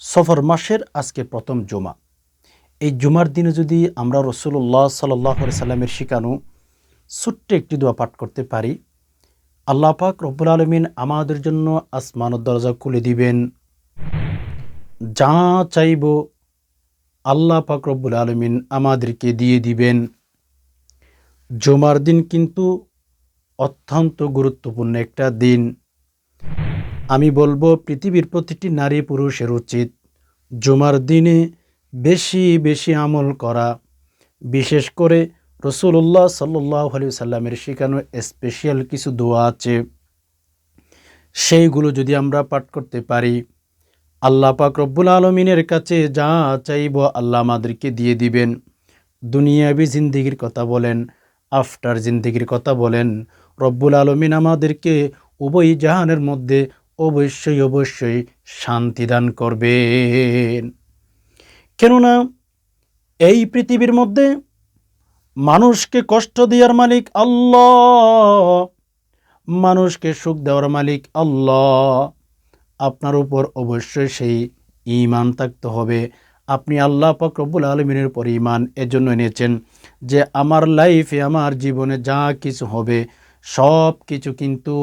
সফর মাসের আজকে প্রথম জুমা। এই জুমার দিনে যদি আমরা রসুল্লাহ সাল্লাহ সাল্লামের শিখানো ছোট্ট একটি দোয়া পাঠ করতে পারি, আল্লাহ পাক রব্বুল আলমিন আমাদের জন্য আসমানের দরজা খুলে দিবেন। যা চাইব আল্লাহ পাক রব্বুল আলমিন আমাদেরকে দিয়ে দিবেন। জুমার দিন কিন্তু অত্যন্ত গুরুত্বপূর্ণ একটা দিন। আমি বলব পৃথিবীর প্রতিটি নারী পুরুষের উচিত জুমার দিনে বেশি বেশি আমল করা, বিশেষ করে রসুল্লাহ সাল্লাহ আলি সাল্লামের শেখানো স্পেশাল কিছু দোয়া আছে। সেইগুলো যদি আমরা পাঠ করতে পারি, আল্লাহ পাক রব্বুল আলমিনের কাছে যা চাইব আল্লাহ আমাদেরকে দিয়ে দিবেন। দুনিয়াবি জিন্দিগির কথা বলেন, আফটার জিন্দিগির কথা বলেন, রব্বুল আলমিন আমাদেরকে উভয় জাহানের মধ্যে অবশ্যই অবশ্যই শান্তি দান করবেন। কেননা এই পৃথিবীর মধ্যে মানুষকে কষ্ট দেওয়ার মালিক আল্লাহ, মানুষকে সুখ দেওয়ার মালিক আল্লাহ। আপনার উপর অবশ্যই সেই ইমান থাকতে হবে। আপনি আল্লাহ পাক রব্বুল আলমিনের উপর ইমান এজন্য এনেছেন যে আমার লাইফে আমার জীবনে যা কিছু হবে সব কিছু কিন্তু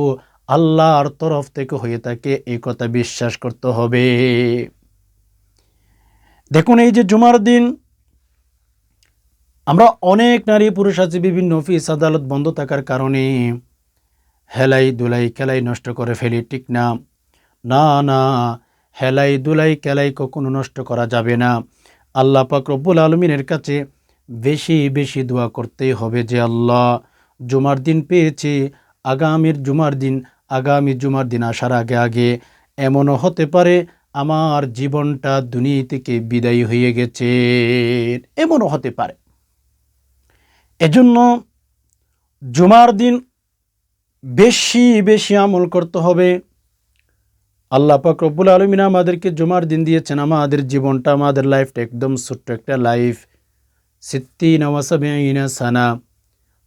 আল্লাহর তরফ থেকে হয়ে থাকে এই কথা বিশ্বাস করতে হবে। দেখুন, এই যে জুমার দিন, আমরা অনেক নারী পুরুষ আছে, বিভিন্ন অফিস, আদালত বন্ধ থাকার কারণে হেলাই দুলাই খেলাই নষ্ট করে ফেলি, ঠিক না? না না, হেলাই দুলাই খেলাই কখনো নষ্ট করা যাবে না। আল্লাহ পাক রব্বুল আলমিনের কাছে বেশি বেশি দোয়া করতেই হবে যে, আল্লাহ জুমার দিন পেয়েছি, আগামীর জুমার দিন আগামী জুমার দিন আসার আগে আগে এমনও হতে পারে আমার জীবনটা দুনিয়া থেকে বিদায়ী হয়ে গেছে। এমনও হতে পারে। এজন্য জুমার দিন বেশি বেশি আমল করতে হবে। আল্লাহ পাক রব্বুল আলমিন আমাদেরকে জুমার দিন দিয়েছেন, আমাদের জীবনটা, আমাদের লাইফটা একদম ছোট্ট একটা লাইফ। নওয়াসাবিনা সানা।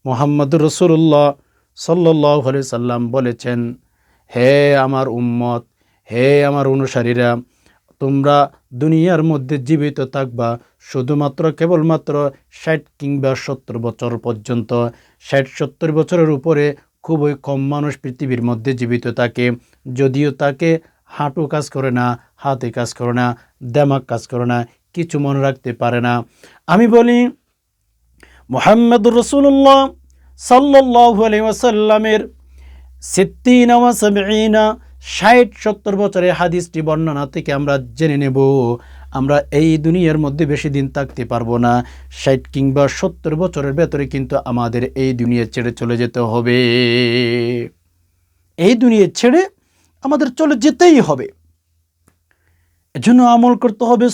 মোহাম্মদ রসুল্লাহ সাল্লাহ সাল্লাম বলেছেন, হে আমার উম্মত, হে আমার অনুসারীরা, তোমরা দুনিয়ার মধ্যে জীবিত থাকবা শুধুমাত্র কেবলমাত্র ষাট কিংবা সত্তর বছর পর্যন্ত। ষাট সত্তর বছরের উপরে খুবই কম মানুষ পৃথিবীর মধ্যে জীবিত থাকে। যদিও তাকে হাঁটু কাজ করে না, হাতে কাজ করে না, দেমাক কাজ করে না, কিছু মনে রাখতে পারে না। আমি বলি, মোহাম্মদুর রসুল্লাহ সাল্লাহু আলি ওয়াসাল্লামের সিদ্দিনা ওয়াসাবিনা ষাট সত্তর বছরের হাদিসটি বর্ণনা থেকে আমরা জেনে নেব, আমরা এই দুনিয়ার মধ্যে বেশি দিন থাকতে পারব না। ষাট কিংবা সত্তর বছরের ভেতরে কিন্তু আমাদের এই দুনিয়া ছেড়ে চলে যেতে হবে। এই দুনিয়া ছেড়ে আমাদের চলে যেতেই হবে। এজন্য আমল করতে হবে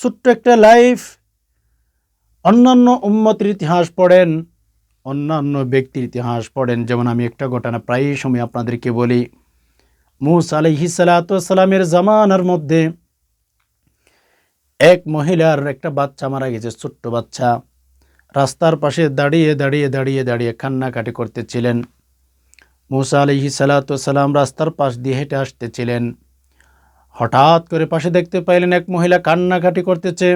ছোট্ট একটা লাইফ। অন্যান্য উন্মতির ইতিহাস পড়েন অন্যান্য ব্যক্তির ইতিহাস পড়েন। যেমন আমি একটা ঘটনা প্রায়ই সময় আপনাদেরকে বলি। মুস আলহি সালাতামের জামানার মধ্যে এক মহিলার একটা বাচ্চা মারা গেছে, ছোট্ট বাচ্চা। রাস্তার পাশে দাঁড়িয়ে দাঁড়িয়ে দাঁড়িয়ে দাঁড়িয়ে কান্নাকাটি করতেছিলেন। মুসা আলহি সালাতাম রাস্তার পাশ দিয়ে হেঁটে আসতেছিলেন। হঠাৎ করে পাশে দেখতে পাইলেন এক মহিলা কান্নাকাটি করতেছে।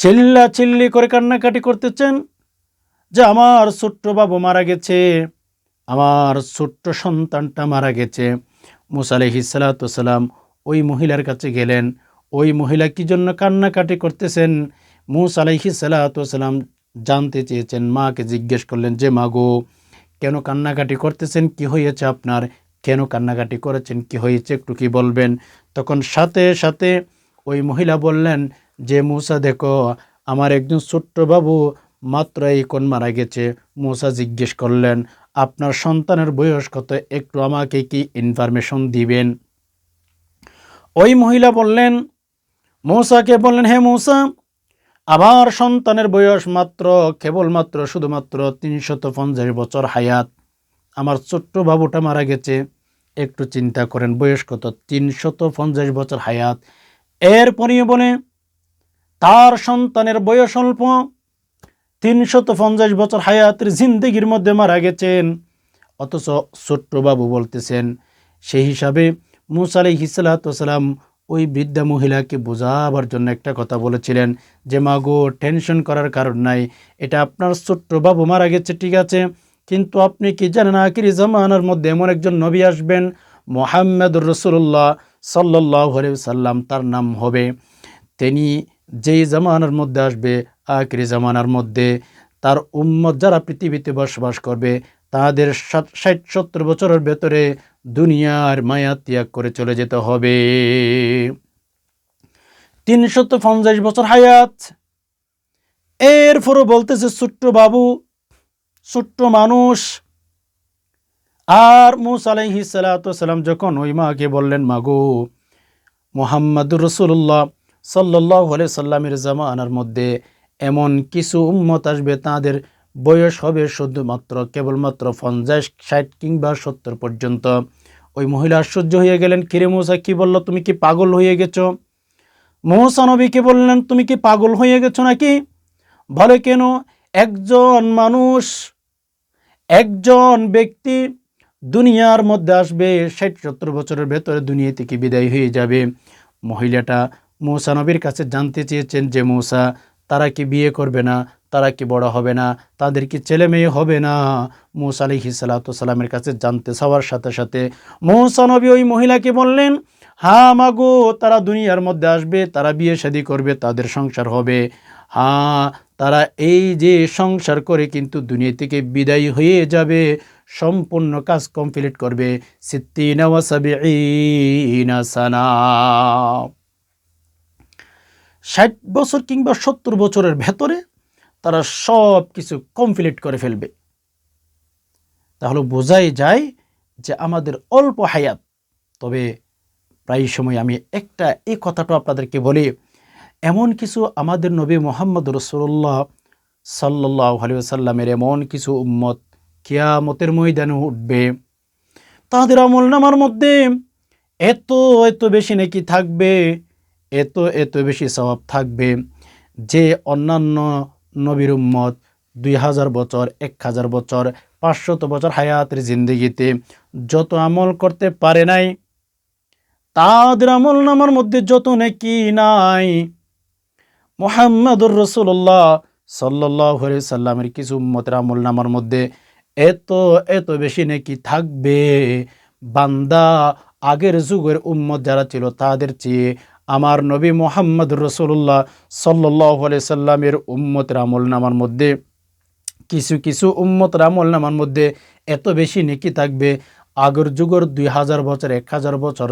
চিল্লা চিল্লি করে কান্নাকাটি করতেছেন। যে আমার ছোট্ট বাবু মারা গেছে, আমার ছোট্ট সন্তানটা মারা গেছে। মুসা আলহিসাল্লাম ওই মহিলার কাছে গেলেন। ওই মহিলা কি জন্য কান্নাকাটি করতেছেন? মুস আলহি সাল্লাতাম জানতে চেয়েছেন, মাকে জিজ্ঞেস করলেন, যে মা গো, কেন কান্নাকাটি করতেছেন? কি হয়েছে আপনার? কেন কান্নাকাটি করেছেন? কি হয়েছে? একটু কি বলবেন? তখন সাথে সাথে ওই মহিলা বললেন, যে মুসা, দেখো, আমার একজন ছোট্ট বাবু মাত্র এই কোন মারা গেছে? মুসা জিজ্ঞেস করলেন, আপনার সন্তানের বয়স কত? একটু আমাকে কি ইনফরমেশন দিবেন? ওই মহিলা বললেন, মৌসাকে বললেন, হে মৌসা, আমার সন্তানের বয়স মাত্র, কেবলমাত্র, শুধুমাত্র তিনশত পঞ্চাশ বছর হায়াত। আমার ছোট্ট বাবুটা মারা গেছে। একটু চিন্তা করেন, বয়স কত? তিনশত পঞ্চাশ বছর হায়াত। এরপরই বলে, তার সন্তানের বয়স অল্প তিনশত পঞ্চাশ বছর হায়াতের জিন্দগির মধ্যে মারা গেছেন। অথচ ছোট্ট বাবু বলতেছেন, সেই হিসাবে মুসা আলি হিসালাতাম ওই বৃদ্ধা মহিলাকে বোঝাবার জন্য একটা কথা বলেছিলেন যে মাগো টেনশন করার কারণ নাই, এটা আপনার ছোট্ট বাবু মারা গেছে, ঠিক আছে? কিন্তু আপনি কি জানেন আখির জামানার মধ্যে এমন একজন নবী আসবেন? মোহাম্মদুর রসুল্লাহ সাল্লাহ সাল্লাম তার নাম হবে, তিনি যেই জামানার মধ্যে আসবে আখিরি জামানার মধ্যে তার উম্মত যারা পৃথিবীতে বসবাস করবে, তাদের ষাট, সত্তর বছরের ভেতরে দুনিয়ার মায়া ত্যাগ করে চলে যেতে হবে। তিনশত পঞ্চাশ বছর হায়াত। এরপরও বলতেছে ছোট্ট বাবু, ছোট্ট মানুষ। আর মুস আলাইহি সালাম যখন ওই মাকে বললেন, মাগো, মোহাম্মদুর রসুল্লাহ সাল্লাহ সাল্লামের জামানার মধ্যে এমন কিছু উম্মত আসবে, তাদের বয়স হবে শুধুমাত্র কেবলমাত্র পঞ্চাশ, ষাট কিংবা সত্তর পর্যন্ত। ওই মহিলা আশ্চর্য হয়ে গেলেন, কিরে মৌসা, কি বলল? তুমি কি পাগল হয়ে গেছো? মৌসা নবীকে বললেন, তুমি কি পাগল হয়ে গেছো নাকি? বলে কেন? একজন মানুষ, একজন ব্যক্তি দুনিয়ার মধ্যে আসবে, ষাট, সত্তর বছরের ভেতরে দুনিয়া থেকে বিদায় হয়ে যাবে। মহিলাটা মৌসা নবীর কাছে জানতে চেয়েছেন যে, মৌসা তারা কি বিয়ে করবে না? তারা কি বড় হবে না? তাদের কি ছেলে মেয়ে হবে না? মৌসা আলহি সালাতামের কাছে জানতে চাওয়ার সাথে সাথে মৌসা নবী ওই মহিলাকে বললেন হ্যাঁ মাগো তারা দুনিয়ার মধ্যে আসবে, তারা বিয়ে শাদী করবে, তাদের সংসার হবে। হ্যাঁ তারা এই যে সংসার করে কিন্তু দুনিয়া থেকে বিদায় হয়ে যাবে, সম্পূর্ণ কাজ কমপ্লিট করবে। সিদ্দিনা সানা। ষাট বছর কিংবা সত্তর বছরের ভেতরে তারা সব কিছু কমপ্লিট করে ফেলবে। তাহলে বোঝাই যায় যে আমাদের অল্প হায়াত, তবে প্রায় সময় আমি একটা এই কথাটা আপনাদেরকে বলি, এমন কিছু আমাদের নবী মোহাম্মদ রসুল্লাহ সাল্লাহ আলিয়াল্লামের এমন কিছু উম্মত কিয়ামতের ময়দানে উঠবে, তাদের আমল নামার মধ্যে এত এত বেশি নাকি থাকবে এত এত বেশি স্বভাব থাকবে যে অন্যান্য নবীর উম্মত দুই হাজার বছর, এক হাজার বছর, পাঁচশত বছর হায়াতের জিন্দিগিতে যত আমল করতে পারে নাই, তাদের আমল নামার মধ্যে যত নাকি নাই। মোহাম্মদুর রসুল্লাহ সাল্লাহ সাল্লামের কিছু উম্মতের আমল নামার মধ্যে এত এত বেশি নাকি থাকবে। বান্দা আগের যুগের উম্মত যারা ছিল তাদের চেয়ে আমার নবী মোহাম্মদ রসুল্লাহ সাল্লাহ সাল্লামের উম্মতের আমল নামার মধ্যে, কিছু কিছু উম্মতের আমল নামার মধ্যে এত বেশি নেকি থাকবে। আগের যুগের দুই হাজার বছর, এক হাজার বছর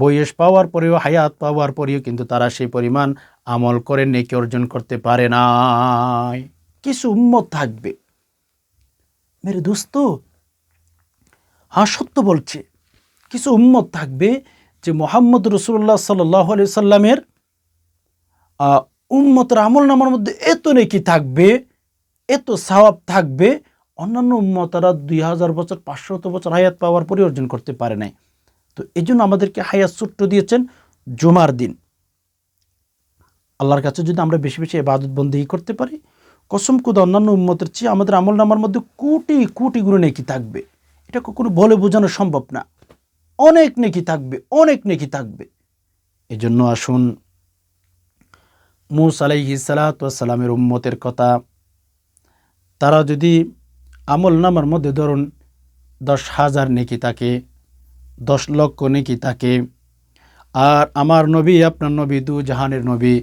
বয়স পাওয়ার পরেও, হায়াত পাওয়ার পরেও কিন্তু তারা সেই পরিমাণ আমল করে নেকি অর্জন করতে পারে না কিছু উম্মত থাকবে। মেরে দোস্ত হ্যাঁ সত্য বলছে, কিছু উম্মত থাকবে যে মোহাম্মদ রসুল্লাহ সাল্লাহ আলি সাল্লামের উম্মতের আমল নামার মধ্যে এত নেকি থাকবে, এত সাওয়াব থাকবে, অন্যান্য উম্মতারা দুই হাজার বছর, পাঁচশত বছর হায়াত পাওয়ার পরে অর্জন করতে পারে নাই। তো এই জন্য আমাদেরকে হায়াত ছোট্ট দিয়েছেন জুমার দিন। আল্লাহর কাছে যদি আমরা বেশি বেশি এবাদত বন্দি করতে পারি, কসম কুদ অন্যান্য উম্মতের চেয়ে আমাদের আমল নামার মধ্যে কোটি কোটি গুণ নেকি থাকবে। এটা কখনো বলে বোঝানো সম্ভব না। অনেক নেকি থাকবে, অনেক নেকি থাকবে। এজন্য আসুন, মুস আলাইহি সালাতামের উম্মতের কথা, তারা যদি আমল নামার মধ্যে ধরুন দশ হাজার নেকি থাকে, দশ লক্ষ নেকি থাকে, আর আমার নবী, আপনার নবী, দু জাহানের নবী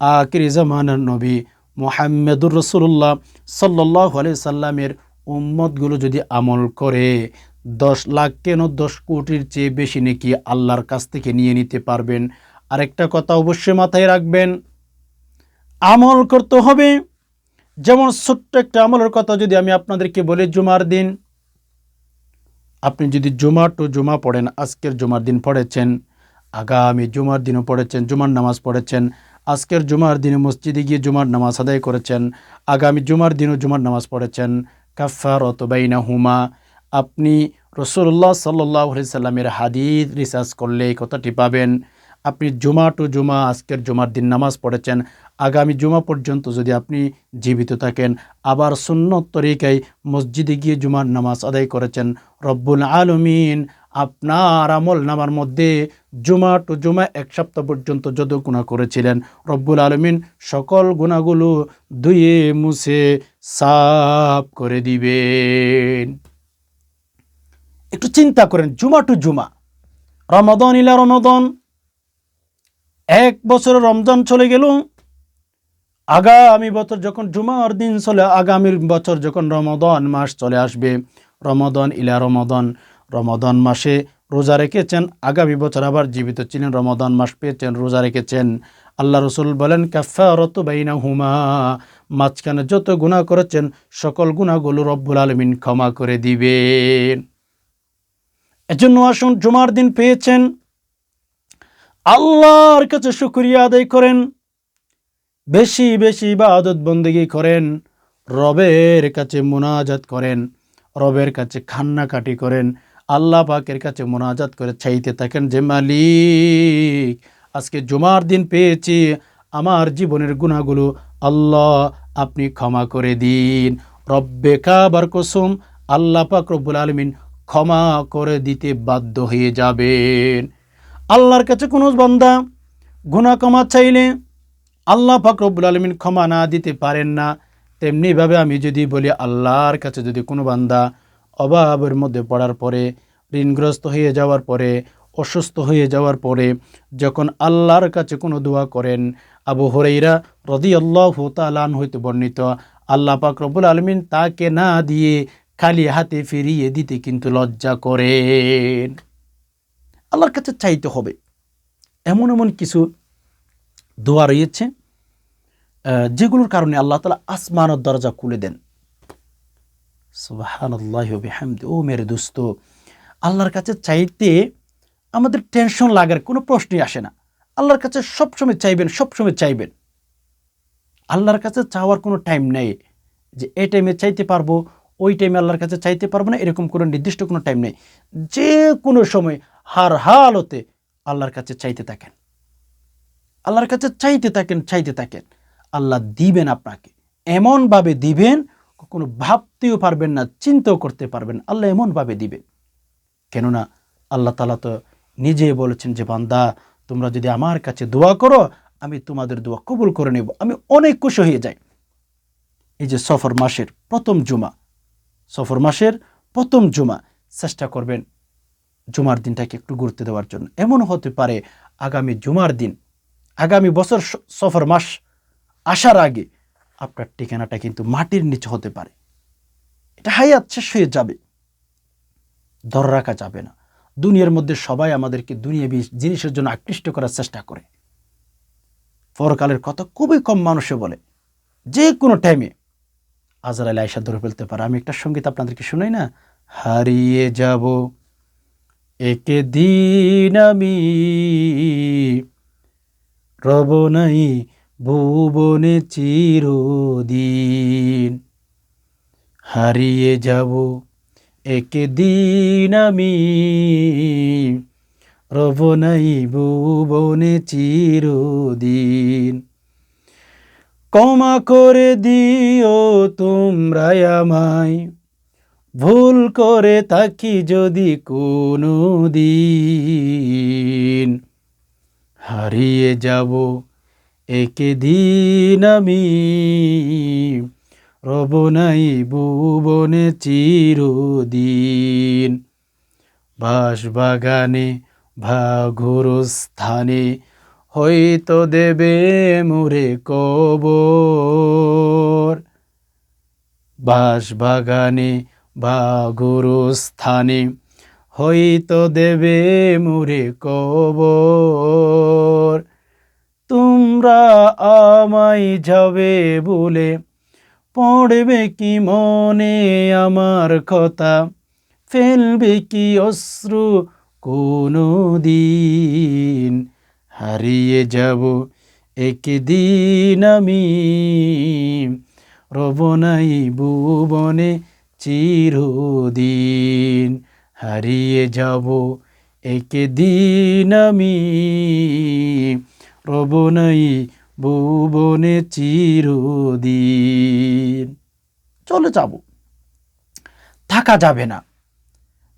আকিরি জামানের নবী মোহাম্মদুর রসুল্লাহ সাল্লাহ আলি সাল্লামের উম্মতগুলো যদি আমল করে দশ লাখ কেন দশ কোটির চেয়ে বেশি নাকি আল্লাহর কাছ থেকে নিয়ে নিতে পারবেন? আরেকটা কথা অবশ্যই মাথায় রাখবেন, আমল করতে হবে। যেমন ছোট্ট একটা আমলের কথা যদি আমি আপনাদেরকে বলি, জুমার দিন। আপনি যদি জুমা টু জুমা পড়েন, আজকের জুমার দিন পড়েছেন, আগামী জুমার দিনও পড়েছেন, জুমার নামাজ পড়েছেন, আজকের জুমার দিনে মসজিদে গিয়ে জুমার নামাজ আদায় করেছেন, আগামী জুমার দিনও জুমার নামাজ পড়েছেন কাফার অতবাইনা হুমা আপনি রসুল্লাহ সাল্লাহ সাল্লামের হাদিদ রিসার্চ করলে এই কথাটি পাবেন। আপনি জুমা টু জুমা, আজকের জুমার দিন নামাজ পড়েছেন, আগামী জুমা পর্যন্ত যদি আপনি জীবিত থাকেন, আবার সুন্নত তরিকায় মসজিদে গিয়ে জুমার নামাজ আদায় করেছেন, রব্বুল আলমিন আপনার আমল নামার মধ্যে জুমা টু জুমা এক সপ্তাহ পর্যন্ত যত গুণা করেছিলেন, রব্বুল আলমিন সকল গুণাগুলো ধুয়ে মুছে সাফ করে দিবেন। একটু চিন্তা করেন, জুমা টু জুমা। রমদন ইলা রমদন এক বছরের রমজান চলে গেল। আগামী বছর যখন জুমার দিন চলে, আগামী বছর যখন রমদন মাস চলে আসবে রমদন ইলা রমদন রমদন মাসে রোজা রেখেছেন, আগামী বছর আবার জীবিত ছিলেন রমাদন মাস পেয়েছেন, রোজা রেখেছেন। আল্লাহ রসুল বলেন কাফারত বাইনা হুমা মাঝখানে যত গুণা করেছেন, সকল গুণাগুলো রব্বুল আলমিন ক্ষমা করে দিবেন। এজন্য আসুন জুমার দিন পেয়েছেন। আল্লাহর কাছে শুক্রিয়া আদায় করেন। বেশি বেশি ইবাদত বন্দেগি করেন। রবের কাছে মোনাজাত করেন। রবের কাছে খান্নাকাটি করেন। আল্লাহ পাকের কাছে মোনাজাত করে চাইতে থাকেন যে, মালিক, আজকে জুমার দিন পেয়েছি। আমার জীবনের গুণাগুলো আল্লাহ আপনি ক্ষমা করে দিন। রব্বে কাবার কসুম, আল্লাহ পাক রব্বুল আলমিন ক্ষমা করে দিতে বাধ্য হয়ে যাবেন। আল্লাহর কাছে কোনো বান্দা গুণা ক্ষমা চাইলে আল্লাহ ফাকরবুল আলমিন ক্ষমা না দিতে পারেন না। তেমনিভাবে আমি যদি বলি, আল্লাহর কাছে যদি কোনো বান্দা অভাবের মধ্যে পড়ার পরে, ঋণগ্রস্ত হয়ে যাওয়ার পরে, অসুস্থ হয়ে যাওয়ার পরে, যখন আল্লাহর কাছে কোনো দোয়া করেন, আবু হরেইরা রদি আল্লাহ তালান হইতে বর্ণিত, আল্লাহ পাক রব্বুল আলমিন তাকে না দিয়ে খালি হাতে ফিরিয়ে দিতে কিন্তু লজ্জা করেন। আল্লাহর কাছে চাইতে হবে। এমন এমন কিছু দোয়া রয়েছে যেগুলোর কারণে আল্লাহ তালা আসমানের দরজা খুলে দেন। ও মেরে দোস্ত, আল্লাহর কাছে চাইতে আমাদের টেনশন লাগার কোনো প্রশ্নই আসে না। আল্লাহর কাছে সবসময় চাইবেন সবসময় চাইবেন। আল্লাহর কাছে চাওয়ার কোনো টাইম নেই যে, এই টাইমে চাইতে পারব ওই টাইমে আল্লাহর কাছে চাইতে পারব না, এরকম কোনো নির্দিষ্ট কোনো টাইম নেই। যে কোনো সময়, হার হালতে আল্লাহর কাছে চাইতে থাকেন। আল্লাহর কাছে চাইতে থাকেন চাইতে থাকেন। আল্লাহ দিবেন আপনাকে। এমনভাবে দিবেন কোনো ভাবতেও পারবেন না, চিন্তাও করতে পারবেন আল্লাহ এমনভাবে দিবেন। কেননা আল্লাহ তালা তো নিজে বলেছেন যে, বান্দা, তোমরা যদি আমার কাছে দোয়া করো, আমি তোমাদের দোয়া কবুল করে নেব। আমি অনেক খুশি হয়ে যাই। এই যে সফর মাসের প্রথম জুমা সফর মাসের প্রথম জুমা। চেষ্টা করবেন জুমার দিনটাকে একটু গুরুত্ব দেওয়ার জন্য। এমন হতে পারে আগামী জুমার দিন, আগামী বছর সফর মাস আসার আগে আপনার ঠিকানাটা কিন্তু মাটির নিচে হতে পারে। এটা হায়াত শেষ হয়ে যাবে। ধরে রাখা যাবে না। দুনিয়ার মধ্যে সবাই আমাদেরকে দুনিয়াবি জিনিসের জন্য আকৃষ্ট করার চেষ্টা করে। পরকালের কথা খুবই কম মানুষে বলে। যে কোনো টাইমে আজরাইল আয়সা ধরে ফেলতে পারে। আমি একটা সংগীত আপনাদেরকে শোনাই না? হারিয়ে যাব একে দিন আমি। রব নাই ভুবনে চিরদিন। হারিয়ে যাব একে দিন আমি। রব নাই ভুবনে চিরদিন। ক্ষমা করে দিও তোমরাই আমায়। ভুল করে থাকি যদি কোনো দিন। হারিয়ে যাব একে দিন আমি। রব নাই ভুবনে চিরদিন। বাসবাগানে ভাঘুর স্থানে হয়তো দেবে মোরে কবর। বাসবাগানে বা গুরু স্থানে হয়তো দেবে মোরে কবর। তোমরা আমায় যাবে বলে পড়বে কি মনে আমার কথা? ফেলবে কি অশ্রু কোনো দিন হারিয়ে যাব একদিন আমি। রব নাই ভুবনে চিরদিন। হারিয়ে যাব একদিন আমি। রব নাই ভুবনে চিরদিন। চলে যাব। থাকা যাবে না।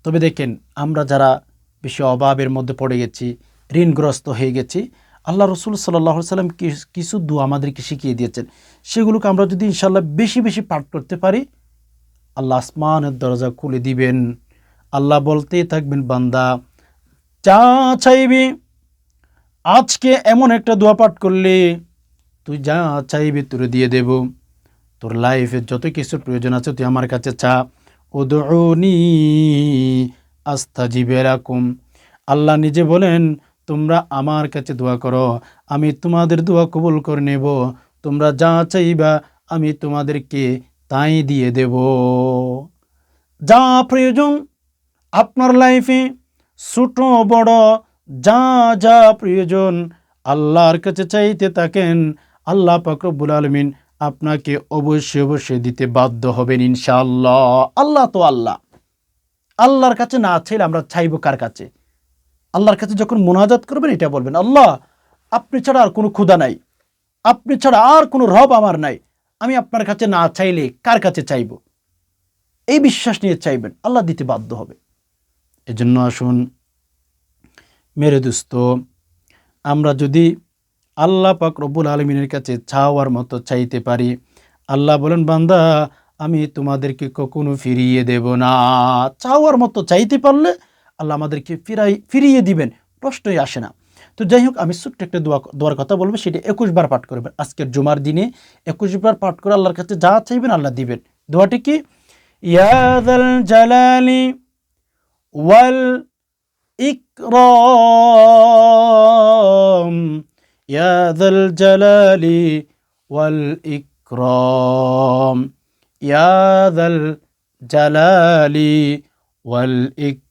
তবে দেখেন, আমরা যারা বেশি অভাবের মধ্যে পড়ে গেছি ঋণগ্রস্ত হয়ে গেছি। আল্লাহ রসুল সাল্লাহ সাল্লাম কিছু দোয়া আমাদেরকে শিখিয়ে দিয়েছেন। সেগুলোকে আমরা যদি ইনশাল্লাহ বেশি বেশি পাঠ করতে পারি, আল্লাহ আসমানের দরজা খুলে দিবেন। আল্লাহ বলতেই থাকবেন, বান্দা, যা চাইবি, আজকে এমন একটা দোয়া পাঠ করলে তুই যা চাইবি তোরে দিয়ে দেব। তোর লাইফে যত কিছু প্রয়োজন আছে তুই আমার কাছে চা। উদউনি আস্তাজিবে রাকুম। আল্লাহ নিজে বলেন তোমরা আমার কাছে দোয়া করো, আমি তোমাদের দোয়া কবুল করে নেব, তোমরা যা চাইবা আমি তোমাদেরকে তাই দিয়ে দেব। যা প্রয়োজন আপনার লাইফে, ছোট বড় যা যা প্রয়োজন, আল্লাহর কাছে চাইতে থাকেন, আল্লাহ পাকরবুল আলমিন আপনাকে অবশ্যই অবশ্যই দিতে বাধ্য হবেন ইনশাআল্লাহ। আল্লাহ তো আল্লাহ। আল্লাহর কাছে না চাইলে আমরা চাইব কার কাছে? আল্লাহর কাছে যখন মোনাজাত করবেন, এটা বলবেন, আল্লাহ, আপনি ছাড়া আর কোনো ক্ষুধা নাই। আপনি ছাড়া আর কোনো রব আমার নাই। আমি আপনার কাছে না চাইলে কার কাছে চাইব? এই বিশ্বাস নিয়ে চাইবেন, আল্লাহ দিতে বাধ্য হবে। এজন্য আসুন, মেরে দোস্ত, আমরা যদি আল্লাহ পাক রব্বুল আলমিনের কাছে চাওয়ার মতো চাইতে পারি, আল্লাহ বলেন, বান্দা, আমি তোমাদেরকে কখনো ফিরিয়ে দেব না। চাওয়ার মতো চাইতে পারলে আল্লাহ আমাদেরকে ফিরাই, ফিরিয়ে দিবেন, প্রশ্নই আসে না। তো যাই হোক, আমি ছোট্ট একটা দোয়া, দোয়ার কথা বলব, সেটা একুশবার পাঠ করবেন। আজকের জুমার দিনে একুশবার পাঠ করে আল্লাহর কাছে যা চাইবেন আল্লাহ দিবেন। দোয়াটি কি? ইয়াদাল জালালি ওয়াল ইকরাম। ইয়াদাল জালালি ওয়াল ইকরাম। ইয়াদাল জালালি ওয়াল ইক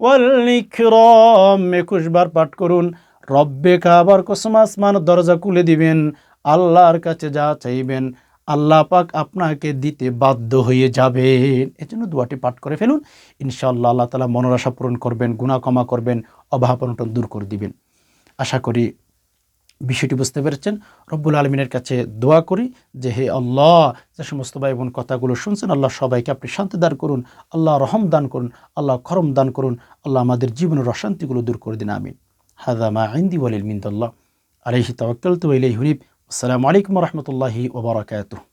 ওয়াল্লিক্রম একুশ বার পাঠ করুন। রব্বে কাবার কসম আসমান দরজা খুলে দিবেন, আল্লাহর কাছে যা চাইবেন, আল্লাহ পাক আপনাকে দিতে বাধ্য হয়ে যাবেন। এজন্য দুয়াটি পাঠ করে ফেলুন। ইনশাআল্লাহ আল্লাহ তালা মনোরাশা পূরণ করবেন গুণাকমা করবেন, অভাব অনটন দূর করে দিবেন। আশা করি বিষয়টি বুঝতে পেরেছেন। রব্বুল আলমিনের কাছে দোয়া করি যে হে আল্লাহ, যে সমস্ত ভাই বোন কথাগুলো শুনছেন, আল্লাহ সবাইকে আপনি শান্তি দান করুন, আল্লাহ রহম দান করুন, আল্লাহ খরম দান করুন, আল্লাহ আমাদের জীবনের অশান্তিগুলো দূর করে দিন, আমিন। হাদামা আইন্দি ওয়ালিল মিন্দাল্লাহ। আলহি তওয়াক্কাল তু ইলাই আসসালামু আলাইকুম রহমতুল্লাহি ওবরাকাতুহ